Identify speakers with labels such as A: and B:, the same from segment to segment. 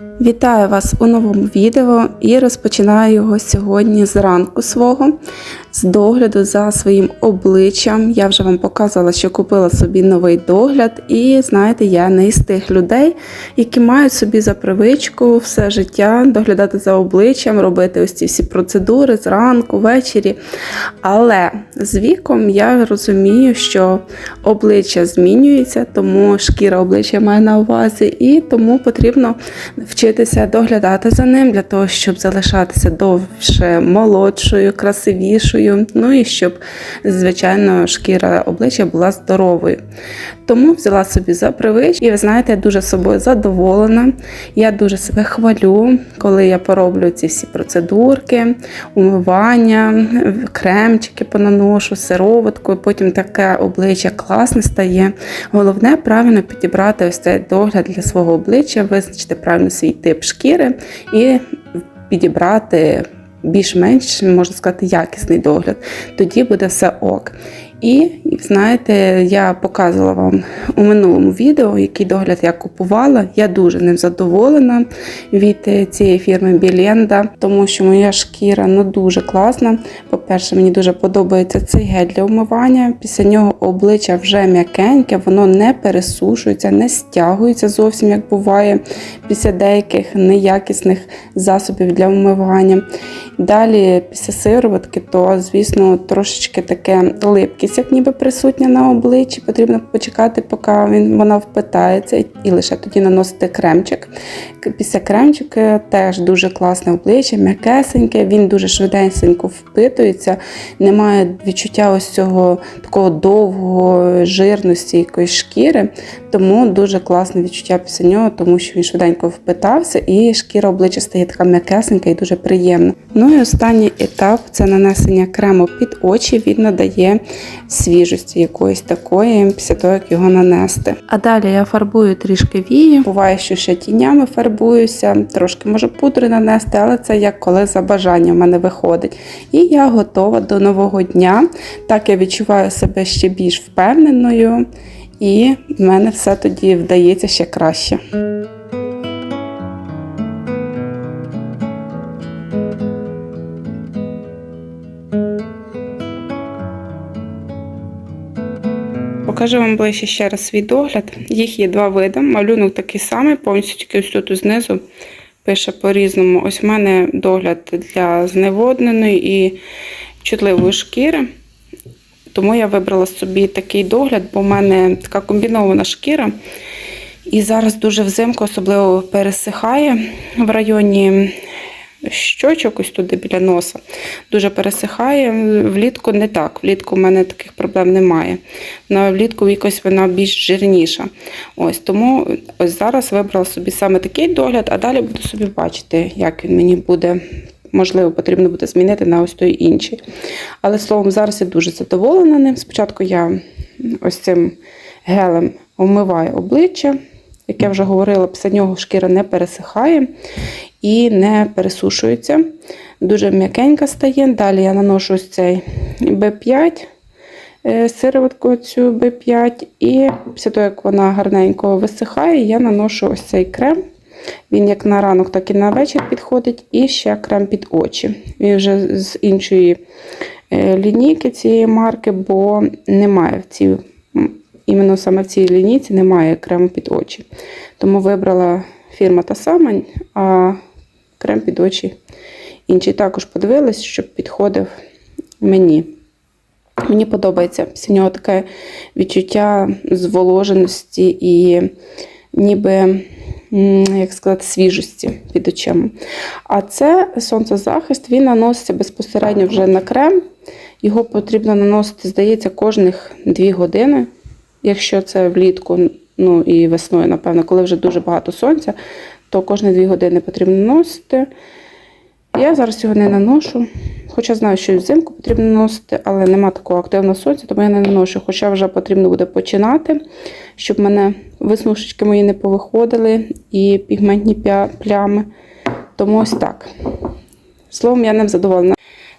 A: Вітаю вас у новому відео і розпочинаю його сьогодні зранку свого з догляду за своїм обличчям. Я вже вам показувала, що купила собі новий догляд, і знаєте, я не із тих людей, які мають собі за привичку все життя доглядати за обличчям, робити ось ці всі процедури зранку, ввечері. Але з віком я розумію, що обличчя змінюється, тому шкіра обличчя має на увазі, і тому потрібно вчитися доглядати за ним для того, щоб залишатися довше молодшою, красивішою. Ну і щоб, звичайно, шкіра обличчя була здоровою. Тому взяла собі за привичку. І ви знаєте, я дуже собою задоволена. Я дуже себе хвалю, коли я пороблю ці всі процедурки, умивання, кремчики понаношу, сироватку, потім таке обличчя класне стає. Головне правильно підібрати ось цей догляд для свого обличчя, визначити правильно свій тип шкіри і підібрати більш-менш, можна сказати, якісний догляд. Тоді буде все ок. І знаєте, я показувала вам у минулому відео, який догляд я купувала. Я дуже ним задоволена від е, цієї фірми Біленда, тому що моя шкіра ну дуже класна. По-перше, мені дуже подобається цей гель для умивання. Після нього обличчя вже м'якеньке, воно не пересушується, не стягується зовсім, як буває після деяких неякісних засобів для умивання. Далі, після сироватки, то, звісно, трошечки таке липкість, як ніби присутня на обличчі. Потрібно почекати, поки він, вона впитається, і лише тоді наносити кремчик. Після кремчика теж дуже класне обличчя, м'якесеньке, він дуже швиденько впитується, немає відчуття ось цього такого довгого жирності якоїсь шкіри, тому дуже класне відчуття після нього, тому що він швиденько впитався, і шкіра обличчя стає така м'якесенька і дуже приємна. Ну і останній етап це нанесення крему під очі. Він надає свіжості якоїсь такої, після того, як його нанести. А далі я фарбую трішки вії. Буває, що ще тінями фарбуюся, трошки можу пудри нанести, але це як коли за бажанням в мене виходить. І я готова до нового дня. Так я відчуваю себе ще більш впевненою, і в мене все тоді вдається ще краще. Покажу вам ближче ще раз свій догляд. Їх є два види. Малюнок такий самий, повністю тільки ось тут знизу пише по-різному. Ось в мене догляд для зневодненої і чутливої шкіри. Тому я вибрала собі такий догляд, бо в мене така комбінована шкіра. І зараз дуже взимку особливо пересихає в районі щочок, ось туди біля носа. Дуже пересихає. Влітку не так. Влітку в мене таких проблем немає. На влітку якось вона більш жирніша. Ось Тому ось зараз вибрала собі саме такий догляд, а далі буду собі бачити, як він мені буде. Можливо, потрібно буде змінити на ось той інший. Але словом, зараз я дуже задоволена ним. Спочатку я ось цим гелем вмиваю обличчя. Як я вже говорила, після нього шкіра не пересихає і не пересушується. Дуже м'якенька стає. Далі я наношу ось цей B5, сироватку цю B5, і після того, як вона гарненько висихає, я наношу ось цей крем. Він як на ранок, так і на вечір підходить, і ще крем під очі. Він вже з іншої лінійки цієї марки, бо немає в цій, іменно саме в цій лінійці немає крему під очі. Тому вибрала фірма та сама, а крем під очі інший. Також подивилась, щоб підходив мені. Мені подобається після нього таке відчуття зволоженості і ніби, як сказати, свіжості під очима. А це сонцезахист, він наноситься безпосередньо вже на крем. Його потрібно наносити, здається, кожних 2 години, якщо це влітку, ну і весною, напевно, коли вже дуже багато сонця, то кожні 2 години потрібно наносити. Я зараз його не наношу, хоча знаю, що і взимку потрібно наносити, але нема такого активного сонця, тому я не наношу. Хоча вже потрібно буде починати, щоб мене веснушечки мої не повиходили і пігментні плями. Тому ось так. Словом, я ним задоволена.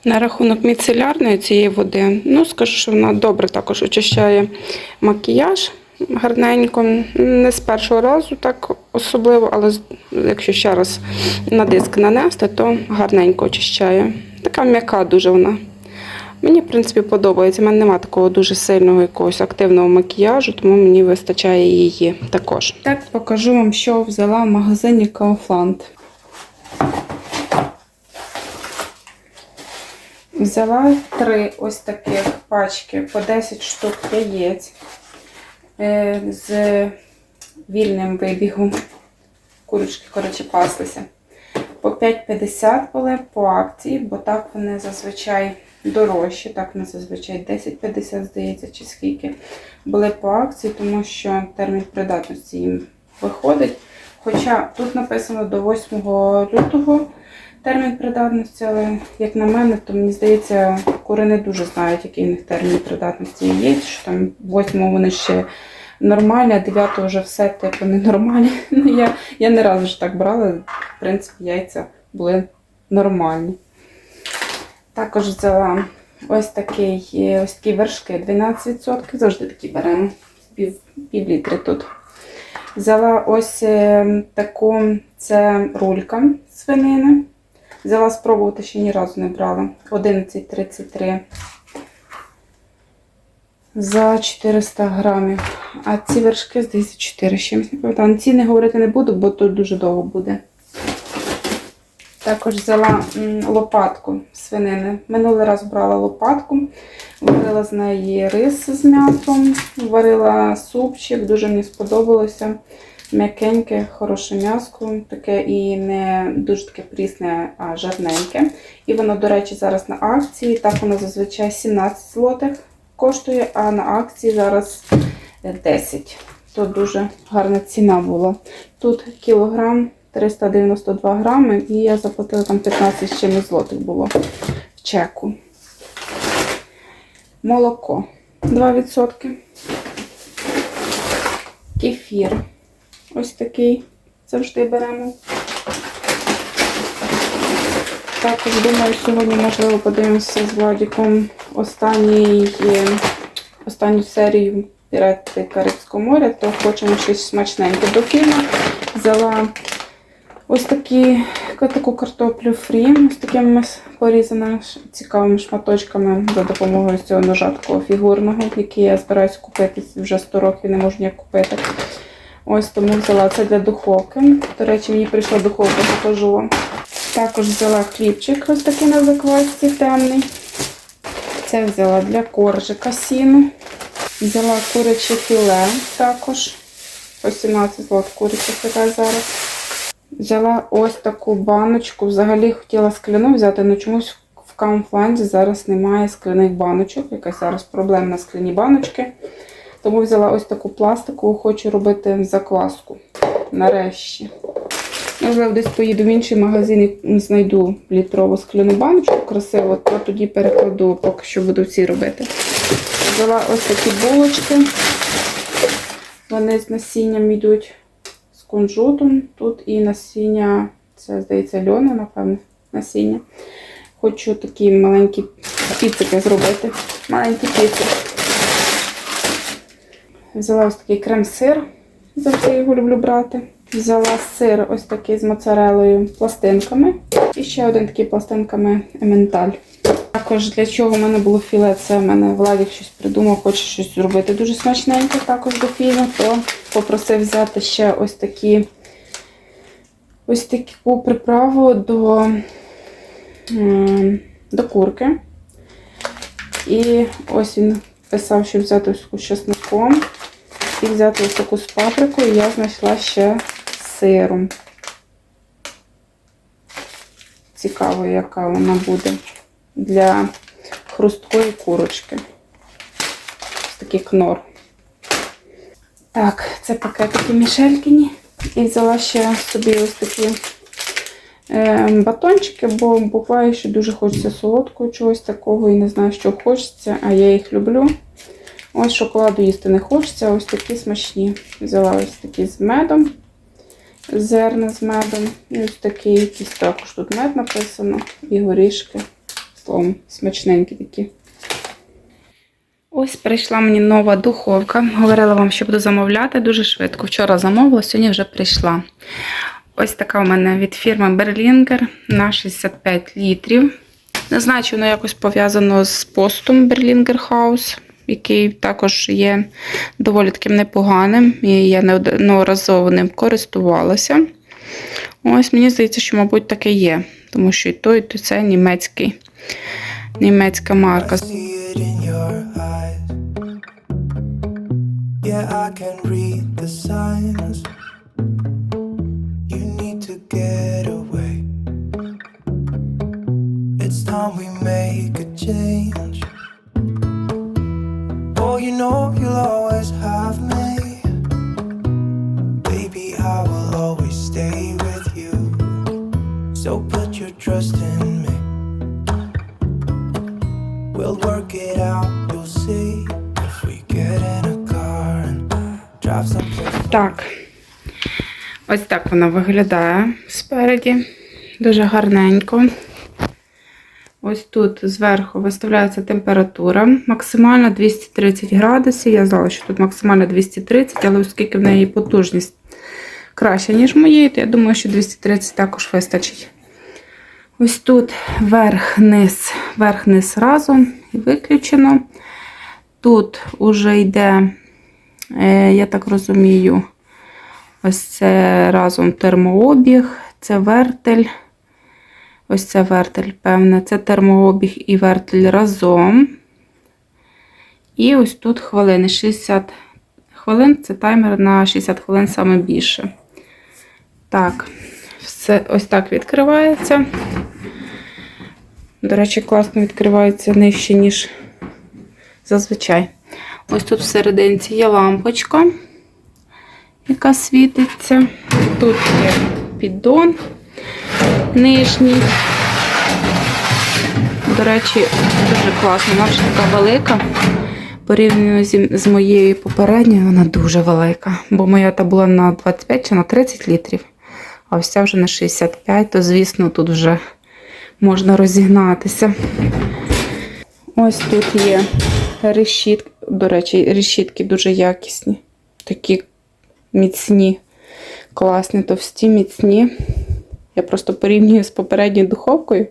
A: На рахунок міцелярної цієї води, ну скажу, що вона добре також очищає макіяж. Гарненько. Не з першого разу так особливо, але якщо ще раз на диск нанести, то гарненько очищає. Така м'яка дуже вона. Мені, в принципі, подобається. У мене немає такого дуже сильного якогось активного макіяжу, тому мені вистачає її також. Так, покажу вам, що взяла в магазині Kaufland. Взяла три ось таких пачки по 10 штук яєць з вільним вибігом. Курочки, коротше, паслися. По 5,50 були по акції, бо так вони зазвичай дорожчі. Так вони зазвичай 10,50, здається, чи скільки. Були по акції, тому що термін придатності їм виходить. Хоча тут написано до 8 лютого термін придатності, але як на мене, то мені здається, кури не дуже знають, який в них термін придатності є. Що там 8 вони ще нормальні, а 9 вже все типу ненормальні. Ну, я, я не разу ж так брала. В принципі, яйця були нормальні. Також взяла ось такий, ось такі вершки 12%. Завжди такі беремо. Пів, пів літри тут. Взяла ось е, таку, це рулька свинини. Взяла спробувати, ще ні разу не брала. 11,33 за 400 грамів. А ці вершки здається 4 з чимось не пам'ятаю. Ціни говорити не буду, бо тут дуже довго буде. Також взяла лопатку свинини. Минулий раз брала лопатку, варила з неї рис з м'ясом, варила супчик, дуже мені сподобалося. М'якеньке, хороше м'яско, таке і не дуже таке прісне, а жарненьке. І воно, до речі, зараз на акції. Так воно зазвичай 17 злотих коштує, а на акції зараз 10. То дуже гарна ціна була. Тут кілограм 392 грами, і я заплатила там 15 з чимось злотих було в чеку. Молоко 2%. Кефір. Ось такий завжди беремо. Також думаю, сьогодні, можливо, подивимося з Владіком останній, е, останню серію Пірати Карибського моря, то хочемо щось смачненьке до фільму. Взяла ось такі, таку картоплю фрі, ось такими порізана цікавими шматочками за допомогою цього ножа такого фігурного, який я збираюся купити вже 100 років, не можу ніяк купити. Ось тому взяла це для духовки. До речі, мені прийшла духовка, покажу вам. Також взяла хлібчик ось такий на заквасці темний. Це взяла для коржика сіну. Взяла куряче філе також. По 17 злот куряче філе зараз. Взяла ось таку баночку. Взагалі хотіла скляну взяти, але чомусь в Камфланді зараз немає скляних баночок. Якась зараз проблемна скляні баночки. Тому взяла ось таку пластикову, хочу робити закваску. Нарешті. Можливо, десь поїду в інший магазин і знайду літрову скляну баночку красиво, то тоді перекладу, поки що буду ці робити. Взяла ось такі булочки. Вони з насінням йдуть з кунжутом. Тут і насіння, це, здається, льона, напевно, насіння. Хочу такі маленькі піцики зробити. Маленькі піци. Взяла ось такий крем-сир. Завжди його люблю брати. Взяла сир ось такий з моцарелою пластинками. І ще один такий пластинками ементаль. Також для чого в мене було філе, це в мене Владик щось придумав, хоче щось зробити дуже смачненьке також до фільму, то попросив взяти ще ось такі ось таку приправу до, до курки. І ось він писав, що взяти з чесником і взяти ось таку з паприкою. Я знайшла ще з сиром. Цікаво, яка вона буде для хрусткої курочки. Ось такий кнор. Так, це пакетики Мішелькіні. І взяла ще собі ось такі е, батончики, бо буває, що дуже хочеться солодкого чогось такого і не знаю, що хочеться, а я їх люблю. Ось шоколаду їсти не хочеться, ось такі смачні. Взяла ось такі з медом, зерна з медом. І ось такий якийсь також тут мед написано, і горішки. Словом, смачненькі такі. Ось прийшла мені нова духовка. Говорила вам, що буду замовляти дуже швидко. Вчора замовила, сьогодні вже прийшла. Ось така у мене від фірми Berlinger на 65 літрів. Не знаю, чи воно якось пов'язано з постом Berlinger House, який також є доволі таким непоганим. І я неодноразово ним користувалася. Ось мені здається, що, мабуть, таке є, тому що і той, і той це німецький, німецька марка.
B: time we make a change. Oh, you know you'll always have me. Baby, I will always stay with you. So put your trust in me. We'll work it out, you'll see. If we get in a car and drive someplace.
A: Так, ось так вона виглядає спереді. Дуже гарненько. Ось тут зверху виставляється температура. Максимально 230 градусів. Я знала, що тут максимально 230, але оскільки в неї потужність краща, ніж моєї, то я думаю, що 230 також вистачить. Ось тут верх-низ, верх-низ разом і виключено. Тут уже йде, е, я так розумію, ось це разом термообіг, це вертель. Ось це вертель, певне, це термообіг і вертель разом. І ось тут хвилини. 60 хвилин це таймер на 60 хвилин саме більше. Так, все ось так відкривається. До речі, класно відкривається нижче, ніж зазвичай. Ось тут всерединці є лампочка, яка світиться. Тут є піддон нижній. До речі, дуже класно. Вона вже така велика. Порівняно з моєю попередньою, вона дуже велика. Бо моя та була на 25 чи на 30 літрів, а ось ця вже на 65, то, звісно, тут вже можна розігнатися. Ось тут є решітки. До речі, решітки дуже якісні. Такі міцні, класні, товсті, міцні. Я просто порівнюю з попередньою духовкою,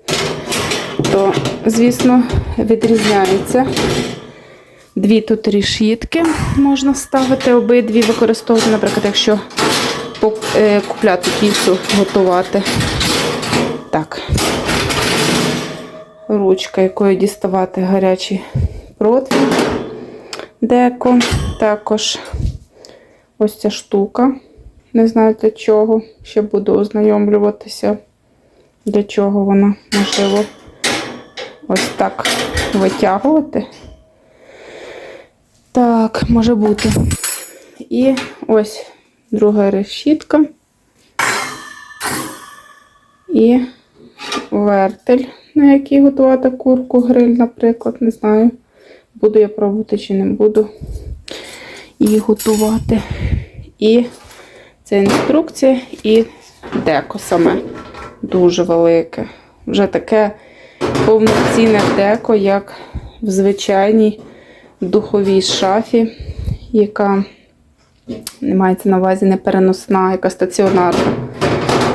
A: то, звісно, відрізняється. Дві тут решітки можна ставити, обидві використовувати, наприклад, якщо е, купляти піцу, готувати. Так. Ручка, якою діставати гарячий противень. Деко. Також ось ця штука. Не знаю для чого. Ще буду ознайомлюватися, для чого вона можливо ось так витягувати. Так, може бути. І ось друга решітка. І вертель, на який готувати курку, гриль, наприклад, не знаю. Буду я пробувати чи не буду її готувати. І це інструкція і деко саме дуже велике. Вже таке повноцінне деко, як в звичайній духовій шафі, яка не мається на увазі не переносна, яка стаціонарна.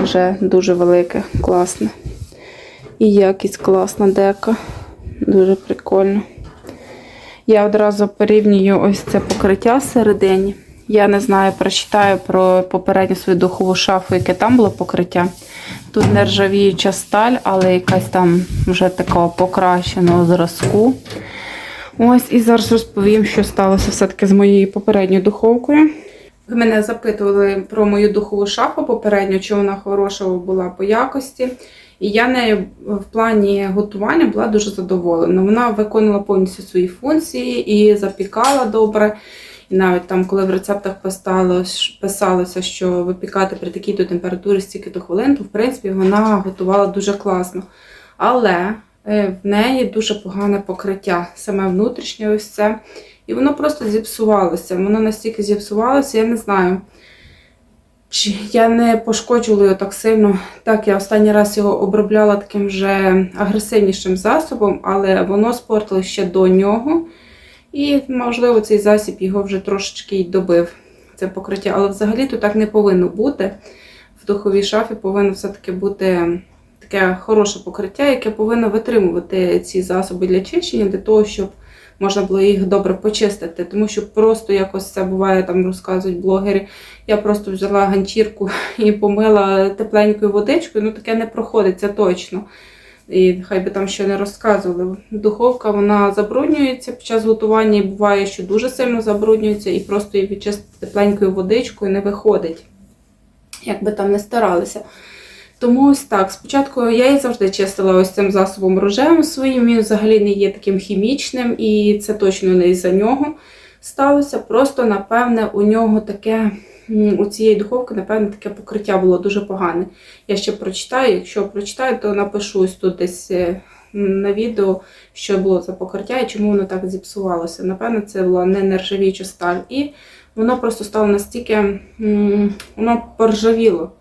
A: Вже дуже велике, класне. І якість класна дека. Дуже прикольно. Я одразу порівнюю ось це покриття всередині. Я не знаю, прочитаю про попередню свою духову шафу, яке там було покриття. Тут нержавіюча сталь, але якась там вже такого покращеного зразку. Ось і зараз розповім, що сталося все-таки з моєю попередньою духовкою. Ви мене запитували про мою духову шафу попередньо, чи вона хороша була по якості. І я нею в плані готування була дуже задоволена. Вона виконувала повністю свої функції і запікала добре. І навіть там, коли в рецептах писалося, що випікати при такій-то температурі стільки-то хвилин, то в принципі вона готувала дуже класно. Але е, в неї дуже погане покриття, саме внутрішнє ось це. І воно просто зіпсувалося. Воно настільки зіпсувалося, я не знаю. Чи я не пошкоджувала його так сильно. Так, я останній раз його обробляла таким вже агресивнішим засобом, але воно спортило ще до нього. І, можливо, цей засіб його вже трошечки й добив, це покриття. Але взагалі то так не повинно бути. В духовій шафі повинно все-таки бути таке хороше покриття, яке повинно витримувати ці засоби для чищення, для того, щоб можна було їх добре почистити. Тому що просто якось це буває, там розказують блогери. Я просто взяла ганчірку і помила тепленькою водичкою. Ну таке не проходить, це точно. І хай би там ще не розказували. Духовка вона забруднюється під час готування, і буває, що дуже сильно забруднюється, і просто її відчистити тепленькою водичкою не виходить, як би там не старалися. Тому ось так. Спочатку я її завжди чистила ось цим засобом рожевим своїм. Він взагалі не є таким хімічним, і це точно не із-за нього сталося. Просто, напевне, у нього таке, у цієї духовки, напевне, таке покриття було дуже погане. Я ще прочитаю. Якщо прочитаю, то напишу ось тут десь е, на відео, що було за покриття і чому воно так зіпсувалося. Напевно, це була не нержавіюча сталь. І воно просто стало настільки, воно поржавіло.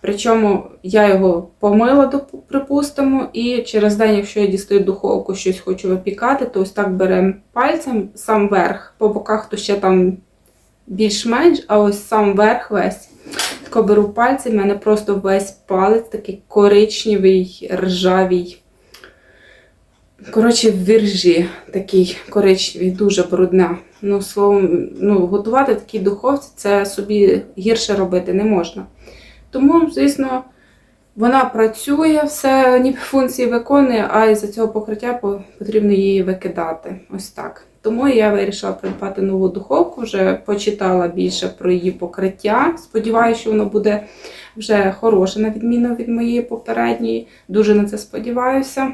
A: Причому я його помила, припустимо, і через день, якщо я дістаю духовку, щось хочу випікати, то ось так беремо пальцем сам верх, по боках то ще там більш-менш, а ось сам верх весь. Тако беру пальцем, в мене просто весь палець такий коричневий, ржавий. Коротше, в віржі такий коричневий, дуже брудна. Ну, словом, ну, готувати в такій духовці це собі гірше робити не можна. Тому, звісно, вона працює, все ніби функції виконує, а із-за цього покриття потрібно її викидати. Ось так. Тому я вирішила придбати нову духовку, вже почитала більше про її покриття. Сподіваюся, що воно буде вже хороше, на відміну від моєї попередньої. Дуже на це сподіваюся.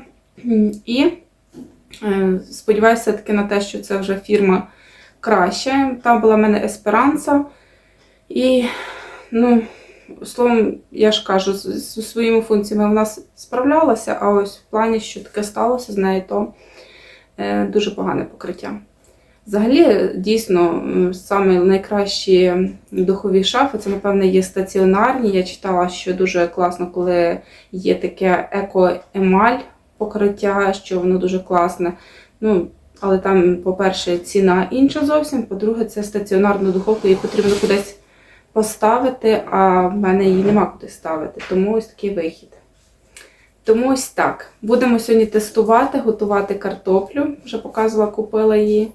A: І е, сподіваюся все-таки на те, що це вже фірма краща. Там була в мене Есперанса. І, ну, словом, я ж кажу, з, з своїми функціями вона справлялася, а ось в плані, що таке сталося з нею, то дуже погане покриття. Взагалі, дійсно, саме найкращі духові шафи, це, напевне, є стаціонарні. Я читала, що дуже класно, коли є таке еко-емаль покриття, що воно дуже класне. Ну, але там, по-перше, ціна інша зовсім. По-друге, це стаціонарна духовка, її потрібно кудись поставити, а в мене її нема куди ставити. Тому ось такий вихід. Тому ось так. Будемо сьогодні тестувати, готувати картоплю. Вже показувала, купила її.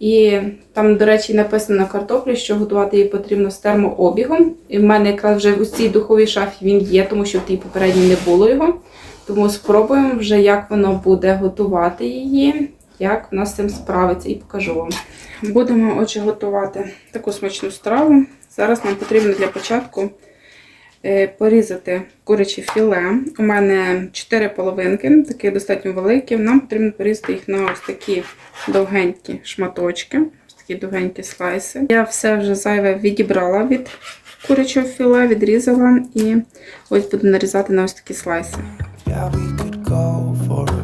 A: І там, до речі, написано на картоплі, що готувати її потрібно з термообігом. І в мене якраз вже у цій духовій шафі він є, тому що в тій попередній не було його. Тому спробуємо вже, як воно буде готувати її, як вона з цим справиться, і покажу вам. Будемо отже готувати таку смачну страву. Зараз нам потрібно для початку порізати куряче філе. У мене 4 половинки, такі достатньо великі. Нам потрібно порізати їх на ось такі довгенькі шматочки, ось такі довгенькі слайси. Я все вже зайве відібрала від курячого філе, відрізала і ось буду нарізати на ось такі слайси.
B: Yeah, we could go for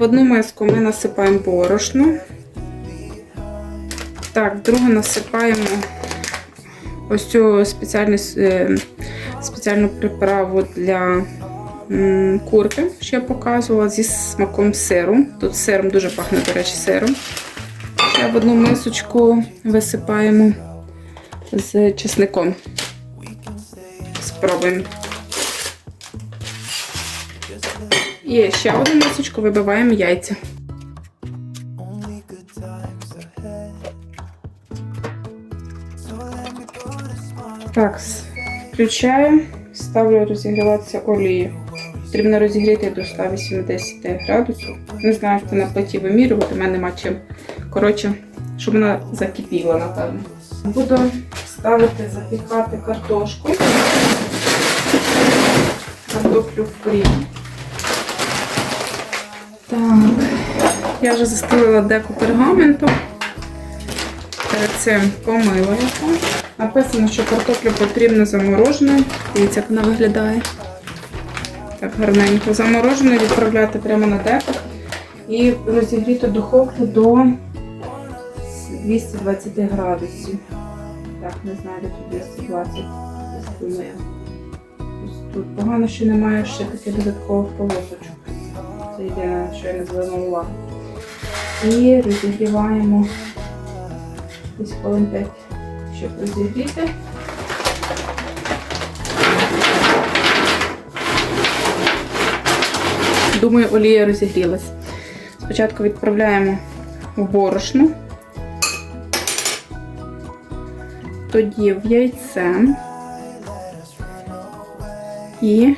A: в одну миску ми насипаємо борошно. Так, в другу насипаємо ось цю спеціальну, е, спеціальну приправу для курки, що я показувала, зі смаком сиру. Тут сиром дуже пахне, до речі, сиром. Ще в одну мисочку висипаємо з чесником. Спробуємо. І ще одну мисочку вибиваємо яйця. Так, включаю, ставлю розігріватися олію. Потрібно розігріти до 180 градусів. Не знаю, як це на плиті вимірювати, в мене нема чим. Коротше, щоб вона закипіла, напевно. Буду ставити запікати картошку. Картоплю фрі. Так, я вже застелила деку пергаменту. перед цим помила його. Написано, що картоплю потрібно замороженою. Дивіться, як вона виглядає. Так гарненько. Замороженою відправляти прямо на тепло і розігріти духовку до 220 градусів. Так, не знаю, тут 220. Десь. Ось Тут погано, що немає ще таких додаткових полосочок. Це єдине, що я не звернула увагу. І розігріваємо десь хвилин 5, щоб розігріти. Думаю, олія розігрілась. Спочатку відправляємо в борошно, тоді в яйце і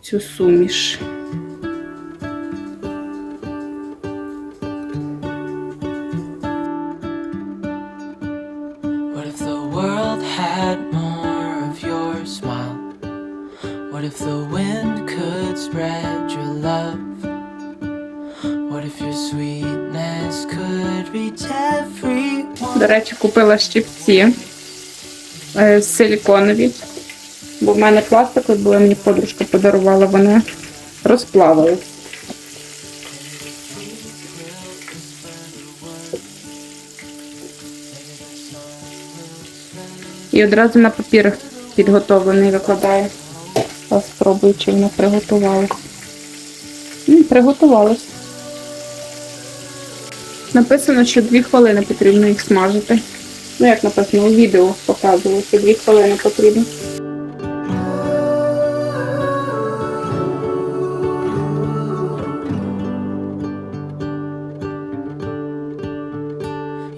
A: цю суміш.
C: Spread your love? What if your sweetness could reach everyone?
A: До речі, купила щипці е, силіконові, бо в мене пластикові були, мені подружка подарувала, вони розплавились. І одразу на папір підготовлений викладаю. Спробую, чи воно приготувало. М, Приготувалось. Написано, що 2 хвилини потрібно їх смажити. Ну, як написано, у відео показували, що 2 хвилини потрібно.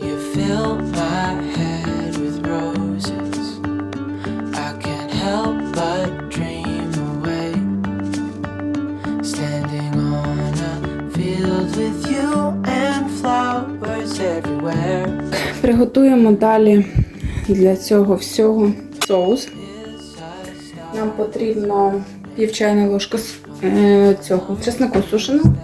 C: You fill
A: Далі для цього всього соус. Нам потрібно пів чайної ложки е, цього чеснику сушеного.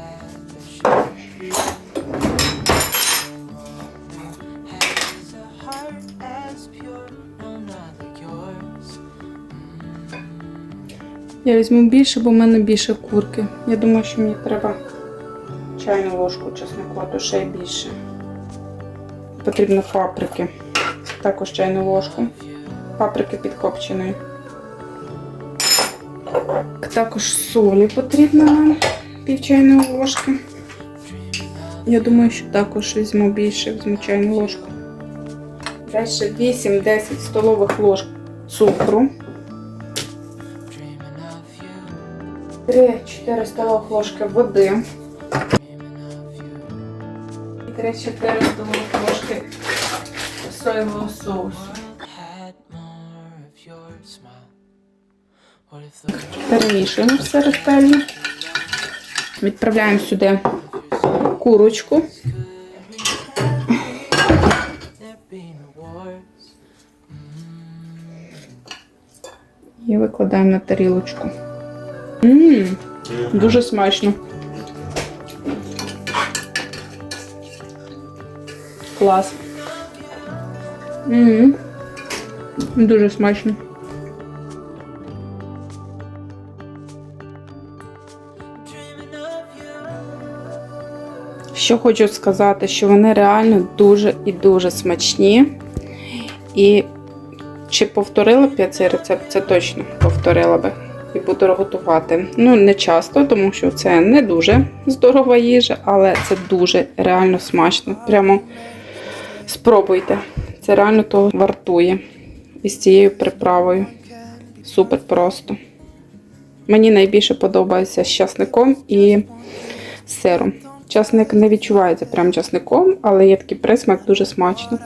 A: Я візьму більше, бо в мене більше курки. Я думаю, що мені треба чайну ложку чеснику, а то ще й більше. Потрібно паприки. Також чайну ложку. Паприки підкопченої. Також солі потрібно нам пів чайної ложки. Я думаю, що також візьму більше, візьму чайну ложку. Далі 8-10 столових ложок цукру.
C: Dreaming of you,
A: 3-4 столових ложки води. І 3-4 столових
C: if the
A: Перемішуємо все ретельно. Відправляємо сюди курочку. І викладаємо на тарілочку. Ммм, дуже смачно. Клас. Ммм, дуже смачно. Що хочу сказати, що вони реально дуже і дуже смачні. І чи повторила б я цей рецепт, це точно повторила би. І буду готувати. Ну, не часто, тому що це не дуже здорова їжа, але це дуже реально смачно. Прямо спробуйте. Це реально того вартує. І з цією приправою. Супер просто. Мені найбільше подобається з часником і сиром. Часник не відчувається прям часником, але є такий присмак, дуже смачно.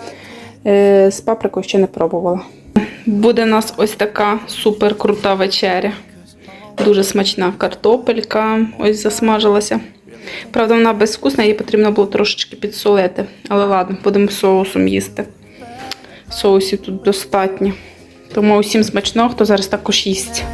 A: Е, з паприкою ще не пробувала. Буде у нас ось така супер крута вечеря. Дуже смачна картопелька, ось засмажилася. Правда, вона безвкусна, її потрібно було трошечки підсолити. Але ладно, будемо соусом їсти. Соусів тут достатньо. Тому усім смачного, хто зараз також їсть.